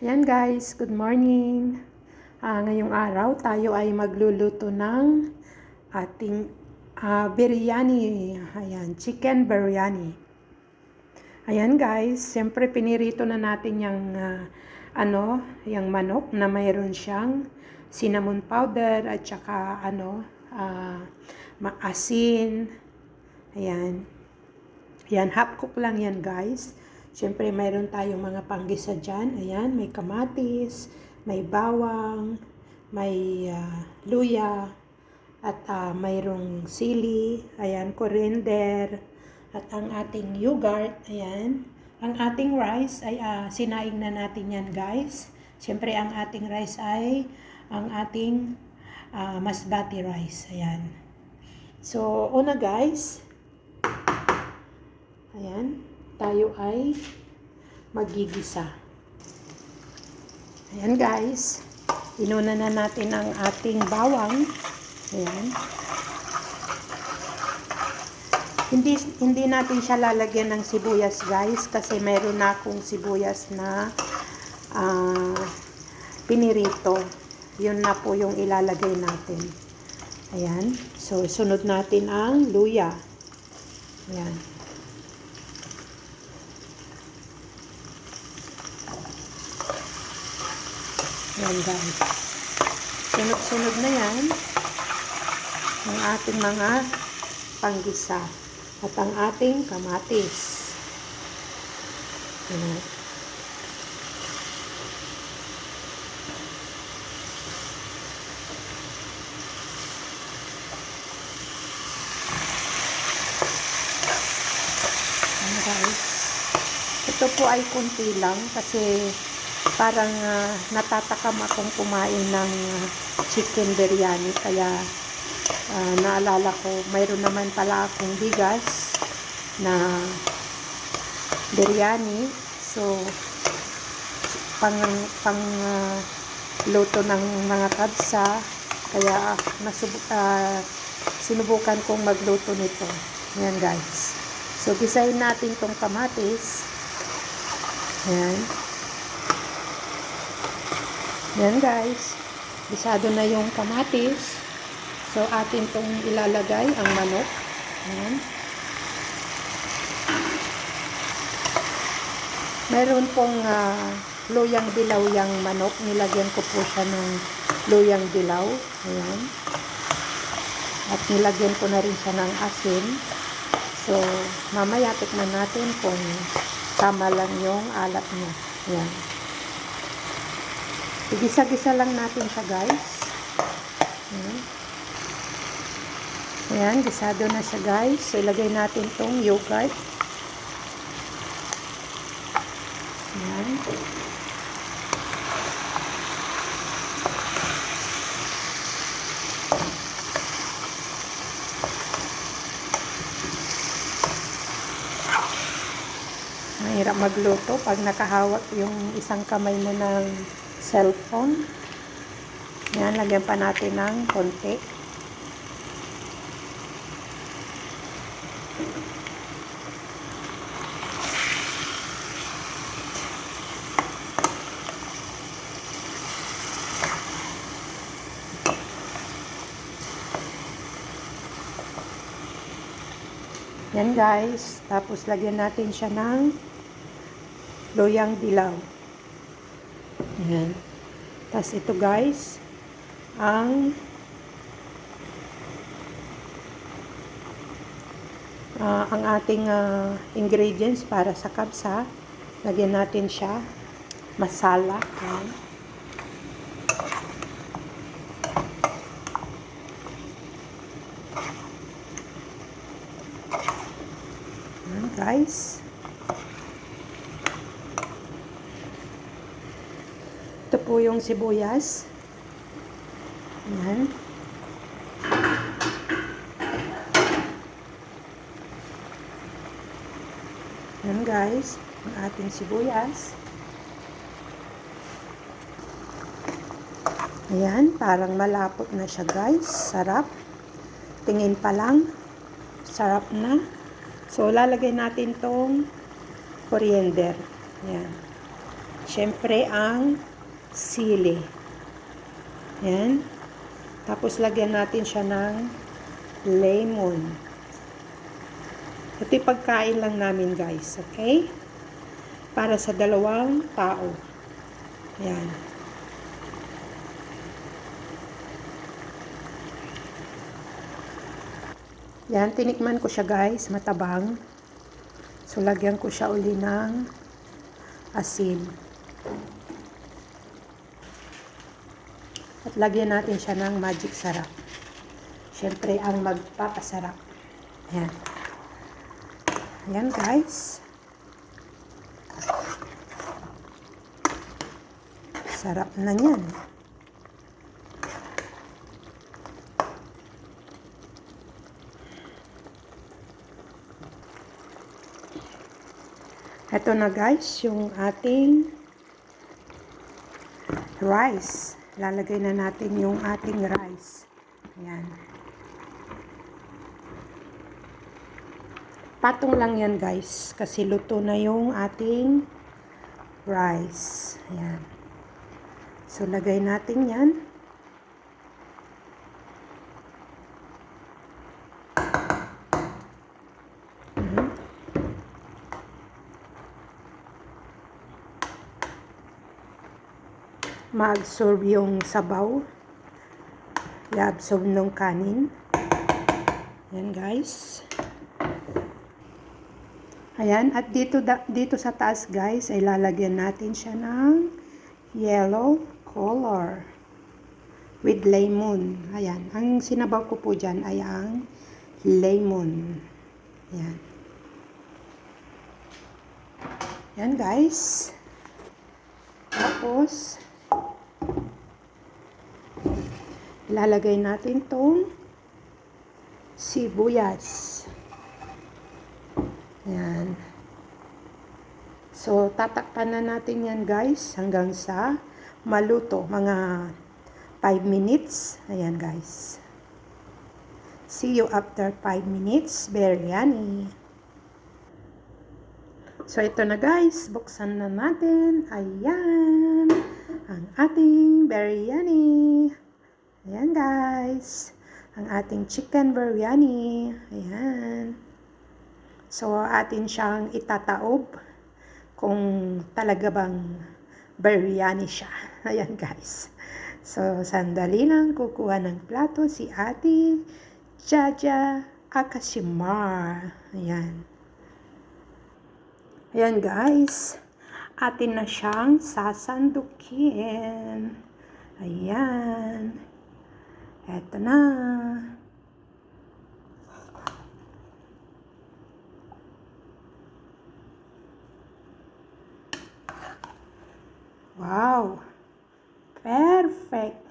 Ayan guys, good morning. Ah, ngayong araw tayo ay magluluto ng ating ah, biryani. Ayan, chicken biryani. Ayan guys, siyempre pinirito na natin yung ah, ano, yung manok na mayroon siyang cinnamon powder at saka ano, ah, maasin. Ayan. Ayan, half cook lang yan guys. Siyempre, mayroon tayong mga panggisa dyan. Ayan, may kamatis, may bawang, may ah, luya, at ah, mayroong sili, ayan, coriander, at ang ating yogurt, ayan. Ang ating rice ay ah, sinaing na natin yan guys. Siyempre, ang ating rice ay ang ating ah, masbati rice, ayan. So, una guys, ayan, tayo ay magigisa. Ayan guys, inuna na natin ang ating bawang. Ayan. Hindi, hindi natin siya lalagyan ng sibuyas guys kasi meron na akong sibuyas na ah, pinirito. Yun na po yung ilalagay natin. Ayan. So, sunod natin ang luya. Ayan. Guys. Sunod-sunod na yan ang ating mga panggisa at ang ating kamatis. Ayan. Ayan guys. Ito po ay kunti lang kasi parang ah, natatakam akong kumain ng ah, chicken biryani. Kaya ah, naalala ko mayroon naman pala akong bigas na biryani. So pang pang ah, luto ng mga kabsa. Kaya nasub- ah, sinubukan kong magluto nito. Yan guys. So gisahin natin tong kamatis. Yan yan guys, bisado na yung kamatis. So atin tong ilalagay ang manok. Yan. Meron pong ah, luyang dilaw yung manok. Nilagyan ko po siya ng luyang dilaw. Ayan. At nilagyan ko na rin siya ng asin. So, mamaya tikman natin kung tama lang yung alat niya. Ayan. Igisa-gisa lang natin siya guys. Ayan. Ayan, gisado na siya guys. So, ilagay natin tong yogurt. Ayan. Mahirap magluto pag nakahawak yung isang kamay mo ng cellphone. Yan, lagyan pa natin ng konti. Yan guys. Tapos lagyan natin siya ng loyang dilaw. Ayan. Tapos ito guys, ang ah, ang ating ah, ingredients para sa kabsa. Lagyan natin siya. Masala. Ayan. Ayan guys. Ito po yung sibuyas. Ayan. Ayan guys, ang ating sibuyas. Ayan, parang malapot na siya guys. Sarap. Tingin pa lang. Sarap na. So, lalagay natin tong coriander. Ayan. Siyempre, ang sili. Yan. Tapos, lagyan natin siya ng lemon. Ito pagkain lang namin, guys. Okay? Para sa dalawang tao. Yan. Yan, tinikman ko siya guys, matabang. So, lagyan ko siya uli ng asin. At lagyan natin siya ng magic sarap. Siyempre, ang magpapasarap. Ayan. Ayan guys. Sarap na yan. Ito na guys, yung ating rice. Lalagay na natin yung ating rice. Ayan. Patong lang yan guys, kasi luto na yung ating rice. Ayan. So, lagay natin yan. Ma-absorb yung sabaw. I-absorb ng kanin. Yan guys. Ayan, at dito, dito sa taas guys, ay lalagyan natin siya ng yellow color with lemon. Ayan, ang sinabaw ko po dyan ay ang lemon. Ayan. Yan guys. Tapos, Ilalagay natin tong sibuyas. Yan. So, tatakpan na natin yan guys hanggang sa maluto. Mga 5 minutes. Ayan guys. See you after 5 minutes. Biryani. So, ito na guys. Buksan na natin. Ayan. Ang ating biryani. Ayan guys, ang ating chicken biryani. Ayan. So, atin siyang itataob kung talaga bang biryani siya. Ayan guys. So, sandali lang kukuha ng plato si ate Jaja Akashimar. Ayan. Ayan guys. Atin na siyang sasandukin. Ayan. Eto na. Wow! Perfect!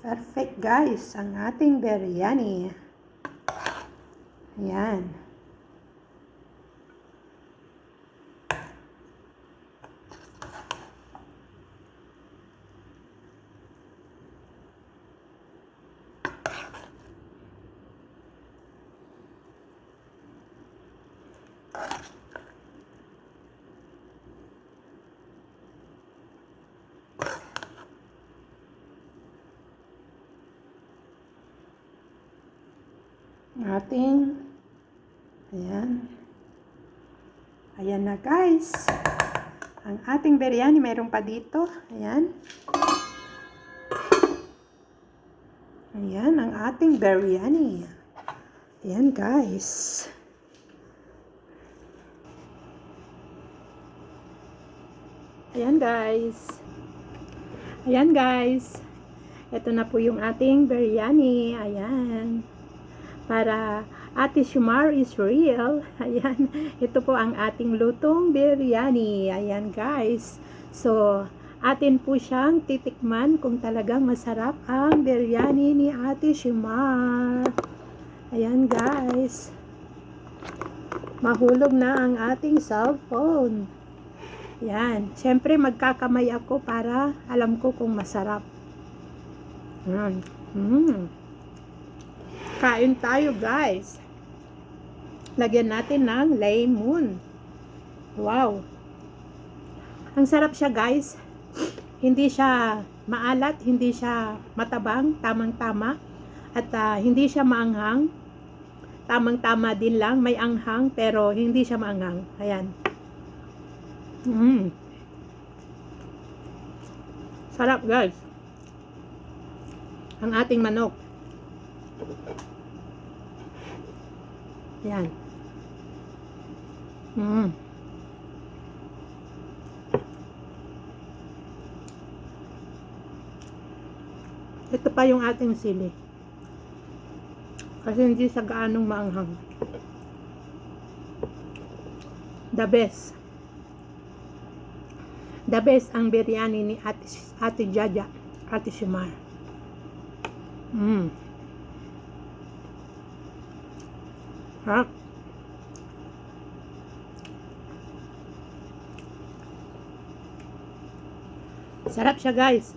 Perfect guys, ang ating biryani. Ayan. Ating ayan. Ayan na guys. Ang ating biryani mayroon pa dito. Ayan. Ayan ang ating biryani. Ayan guys. Ayan guys. Ayan guys. Ito na po yung ating biryani. Ayan para Ate Shumar is real. Ayan, ito po ang ating lutong biryani. Ayan guys. So, atin po siyang titikman kung talagang masarap ang biryani ni Ate Shumar. Ayan guys. Mahulog na ang ating cellphone. Yan. Siyempre magkakamay ako para alam ko kung masarap. Yan. Mmm. Kain tayo guys. Lagyan natin ng lemon. Wow. Ang sarap siya guys. Hindi siya maalat, hindi siya matabang, tamang-tama. At ah, hindi siya maanghang. Tamang-tama din lang, may anghang pero hindi siya maanghang. Ayan. Mm. Sarap guys. Ang ating manok. Ayan. Mm. Ito pa yung ating sili. Kasi hindi sa gaanong maanghang. The best. The best ang biryani ni Ate, Ate Jaja, Ate Shimar. Mm. Harap. Sarap siya guys.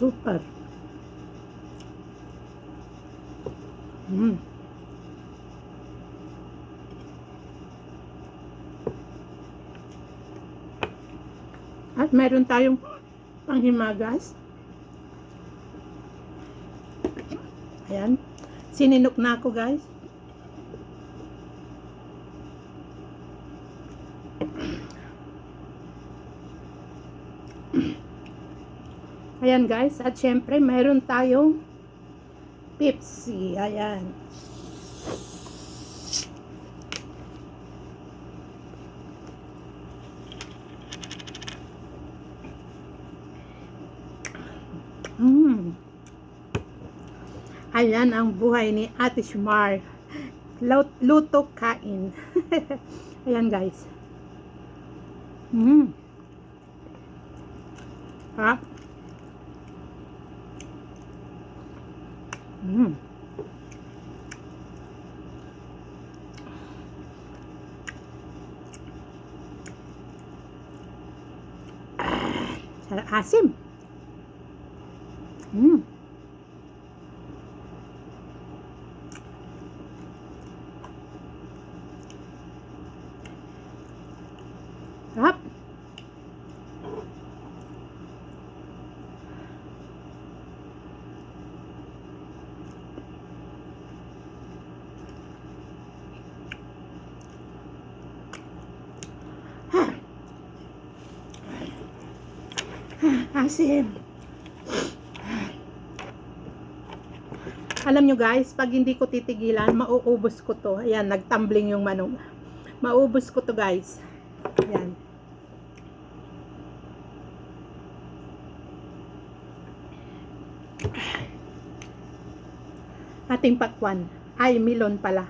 Super. Mm. At meron tayong panghimagas. Ayan. Sininok na ako guys. Ayan guys. At syempre meron tayong Pepsi. Ayan. Mm. Ayan ang buhay ni Ate Shmar. Lut- Luto kain. Ayan guys. Mm. Ha? Mm. Ah, asim. Mm. Sarap. Asim. Alam nyo guys, pag hindi ko titigilan, mauubos ko to. Ayan, nagtumbling yung manok. Maubos ko to guys. Ayan. Ating pakwan. Ay, milon pala.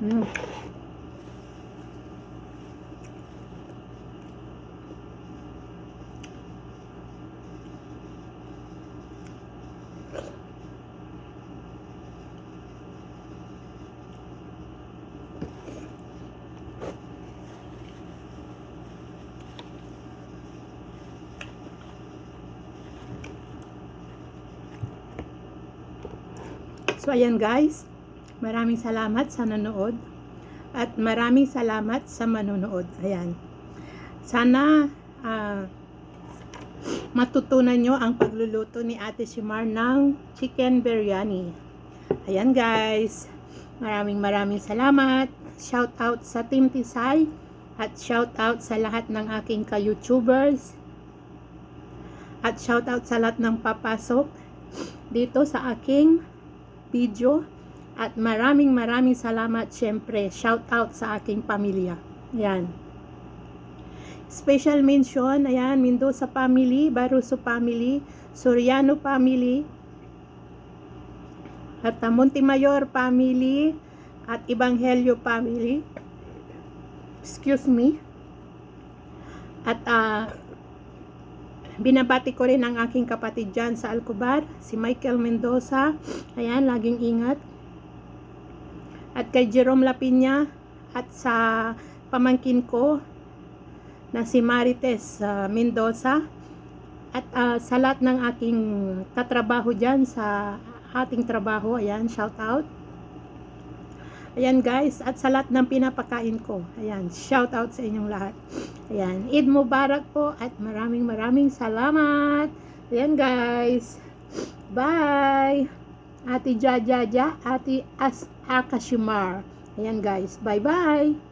Mm. So, ayan guys. Maraming salamat sa nanood. At maraming salamat sa manonood. Ayan. Sana ah, matutunan nyo ang pagluluto ni Ate Shimar ng chicken biryani. Ayan guys. Maraming maraming salamat. Shout out sa Team Tisay. At shout out sa lahat ng aking ka-YouTubers. At shout out sa lahat ng papasok dito sa aking video. At maraming maraming salamat syempre. Shout out sa aking pamilya. Ayan. Special mention, ayan, Mendoza family, Baruso family, Soriano family, at uh, Montemayor family, at Ebanghelyo family. Excuse me. At ah, binabati ko rin ang aking kapatid dyan sa Alcobar, si Michael Mendoza. Ayan, laging ingat. At kay Jerome Lapinya at sa pamangkin ko na si Marites ah, Mendoza. At ah, sa lahat ng aking katrabaho dyan sa ating trabaho, ayan, shout out. Ayan guys, at sa lahat ng pinapakain ko. Ayan, shout out sa inyong lahat. Ayan, Eid Mubarak po at maraming maraming salamat. Ayan guys. Bye. Ate Jajaja, Ate As Akashimar. Ayan guys, bye-bye.